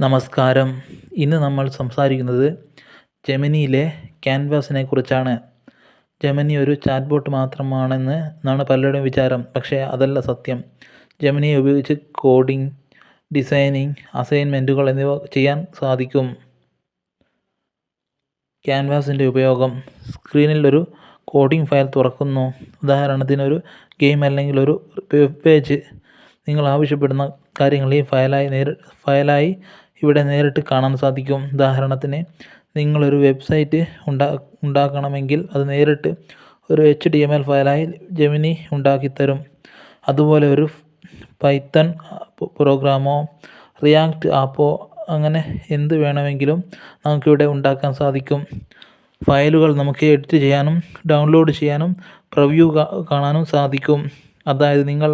നമസ്കാരം. ഇന്ന് നമ്മൾ സംസാരിക്കുന്നത് ജെമിനിയിലെ ക്യാൻവാസിനെ കുറിച്ചാണ്. ജെമിനി ഒരു ചാറ്റ് ബോട്ട് മാത്രമാണെന്ന് എന്നാണ് പലരുടെയും വിചാരം പക്ഷേ അതല്ല സത്യം. ജെമിനിയെ ഉപയോഗിച്ച് കോഡിംഗ് ഡിസൈനിങ് അസൈൻമെന്റുകൾ എന്നിവ ചെയ്യാൻ സാധിക്കും. ക്യാൻവാസിന്റെ ഉപയോഗം. സ്ക്രീനിൽ ഒരു കോഡിംഗ് ഫയൽ തുറക്കുന്നു. ഉദാഹരണത്തിന് ഒരു ഗെയിം അല്ലെങ്കിൽ ഒരു വെബ് പേജ്. നിങ്ങൾ ആവശ്യപ്പെടുന്ന കാര്യങ്ങൾ ഈ ഫയലായി നേരി ഫയലായി ഇവിടെ നേരിട്ട് കാണാൻ സാധിക്കും. ഉദാഹരണത്തിന് നിങ്ങളൊരു വെബ്സൈറ്റ് ഉണ്ടാ ഉണ്ടാക്കണമെങ്കിൽ അത് നേരിട്ട് ഒരു എച്ച് ഡി എം എൽ ഫയലായി ജെമിനി ഉണ്ടാക്കിത്തരും. അതുപോലെ ഒരു പൈത്തൺ പ്രോഗ്രാമോ റിയാക്ട് ആപ്പോ അങ്ങനെ എന്ത് വേണമെങ്കിലും നമുക്കിവിടെ ഉണ്ടാക്കാൻ സാധിക്കും. ഫയലുകൾ നമുക്ക് എഡിറ്റ് ചെയ്യാനും ഡൗൺലോഡ് ചെയ്യാനും പ്രവ്യൂ കാണാനും സാധിക്കും. അതായത് നിങ്ങൾ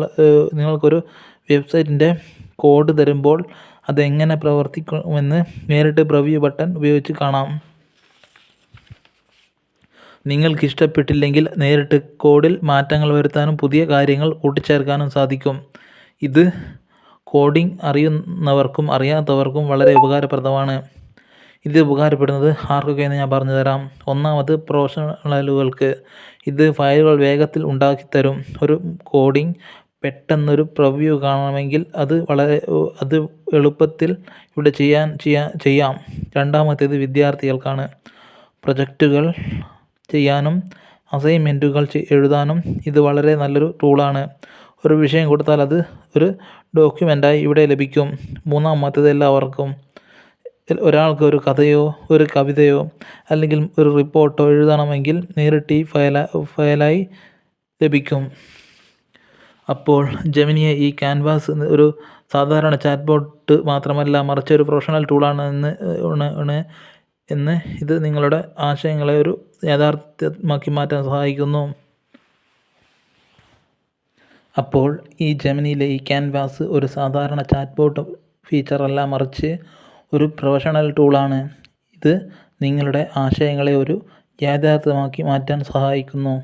നിങ്ങൾക്കൊരു വെബ്സൈറ്റിന്റെ കോഡ് തരുമ്പോൾ അതെങ്ങനെ പ്രവർത്തിക്കുമെന്ന് നേരിട്ട് പ്രവ്യൂ ബട്ടൺ ഉപയോഗിച്ച് കാണാം. നിങ്ങൾക്ക് ഇഷ്ടപ്പെട്ടില്ലെങ്കിൽ നേരിട്ട് കോഡിൽ മാറ്റങ്ങൾ വരുത്താനും പുതിയ കാര്യങ്ങൾ കൂട്ടിച്ചേർക്കാനും സാധിക്കും. ഇത് കോഡിംഗ് അറിയുന്നവർക്കും അറിയാത്തവർക്കും വളരെ ഉപകാരപ്രദമാണ്. ഇത് ഉപകാരപ്പെടുന്നത് ആർക്കൊക്കെ എന്ന് ഞാൻ പറഞ്ഞുതരാം. ഒന്നാമത് പ്രൊഫഷണലുകൾക്ക് ഇത് ഫയലുകൾ വേഗത്തിൽ ഉണ്ടാക്കിത്തരും. ഒരു കോഡിംഗ് പെട്ടെന്നൊരു പ്രിവ്യൂ കാണണമെങ്കിൽ അത് വളരെ അത് എളുപ്പത്തിൽ ഇവിടെ ചെയ്യാൻ ചെയ്യാൻ ചെയ്യാം. രണ്ടാമത്തേത് വിദ്യാർത്ഥികൾക്കാണ് പ്രൊജക്റ്റുകൾ ചെയ്യാനും അസൈൻമെന്റുകൾ എഴുതാനും ഇത് വളരെ നല്ലൊരു ടൂളാണ് ഒരു വിഷയം കൊടുത്താൽ അത് ഒരു ഡോക്യുമെന്റായി ഇവിടെ ലഭിക്കും. മൂന്നാമത്തേത് എല്ലാവർക്കും ഒരാൾക്ക് ഒരു കഥയോ ഒരു കവിതയോ അല്ലെങ്കിൽ ഒരു റിപ്പോർട്ടോ എഴുതണമെങ്കിൽ നേരിട്ട് ഈ ഫയല ഫയലായി ലഭിക്കും. അപ്പോൾ ജെമിനിയെ ഈ ക്യാൻവാസ് ഒരു സാധാരണ ചാറ്റ് ബോട്ട് മാത്രമല്ല മറിച്ച് ഒരു പ്രൊഫഷണൽ ടൂളാണ് എന്ന് ആണ് എന്ന് ഇത് നിങ്ങളുടെ ആശയങ്ങളെ ഒരു യാഥാർത്ഥ്യമാക്കി മാറ്റാൻ സഹായിക്കുന്നു. അപ്പോൾ ഈ ജെമിനിയിലെ ഈ ക്യാൻവാസ് ഒരു സാധാരണ ചാറ്റ് ബോട്ട് ഫീച്ചറല്ല മറിച്ച് ഒരു പ്രൊഫഷണൽ ടൂളാണ് ഇത് നിങ്ങളുടെ ആശയങ്ങളെ ഒരു യാഥാർത്ഥ്യമാക്കി മാറ്റാൻ സഹായിക്കുന്നു.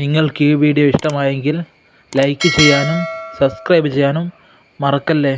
നിങ്ങൾക്ക് ഈ വീഡിയോ ഇഷ്ടമായെങ്കിൽ ലൈക്ക് ചെയ്യാനും സബ്സ്ക്രൈബ് ചെയ്യാനും മറക്കല്ലേ?